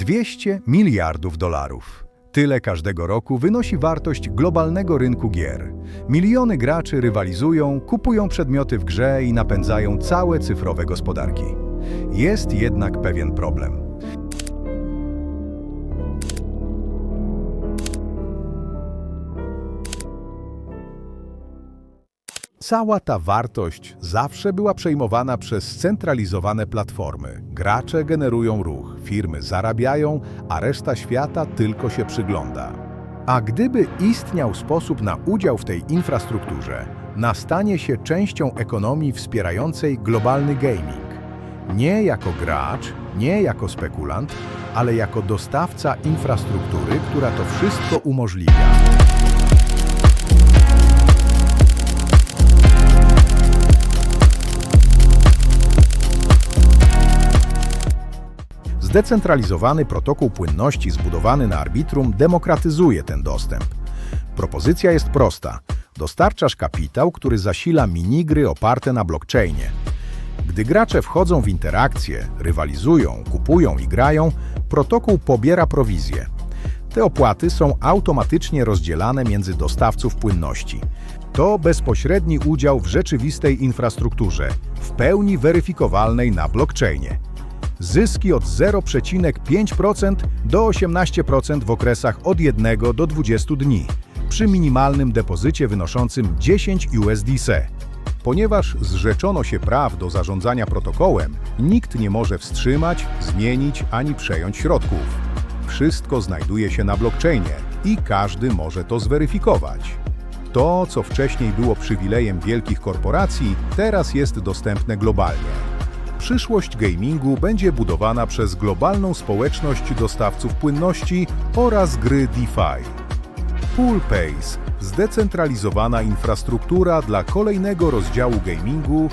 200 miliardów dolarów. Tyle każdego roku wynosi wartość globalnego rynku gier. Miliony graczy rywalizują, kupują przedmioty w grze i napędzają całe cyfrowe gospodarki. Jest jednak pewien problem. Cała ta wartość zawsze była przejmowana przez scentralizowane platformy. Gracze generują ruch, firmy zarabiają, a reszta świata tylko się przygląda. A gdyby istniał sposób na udział w tej infrastrukturze, nastanie się częścią ekonomii wspierającej globalny gaming. Nie jako gracz, nie jako spekulant, ale jako dostawca infrastruktury, która to wszystko umożliwia. Zdecentralizowany protokół płynności zbudowany na arbitrum demokratyzuje ten dostęp. Propozycja jest prosta. Dostarczasz kapitał, który zasila minigry oparte na blockchainie. Gdy gracze wchodzą w interakcje, rywalizują, kupują i grają, protokół pobiera prowizję. Te opłaty są automatycznie rozdzielane między dostawców płynności. To bezpośredni udział w rzeczywistej infrastrukturze, w pełni weryfikowalnej na blockchainie. Zyski od 0,5% do 18% w okresach od 1 do 20 dni, przy minimalnym depozycie wynoszącym 10 USDC. Ponieważ zrzeczono się praw do zarządzania protokołem, nikt nie może wstrzymać, zmienić ani przejąć środków. Wszystko znajduje się na blockchainie i każdy może to zweryfikować. To, co wcześniej było przywilejem wielkich korporacji, teraz jest dostępne globalnie. Przyszłość gamingu będzie budowana przez globalną społeczność dostawców płynności oraz gry DeFi. Poolpace – zdecentralizowana infrastruktura dla kolejnego rozdziału gamingu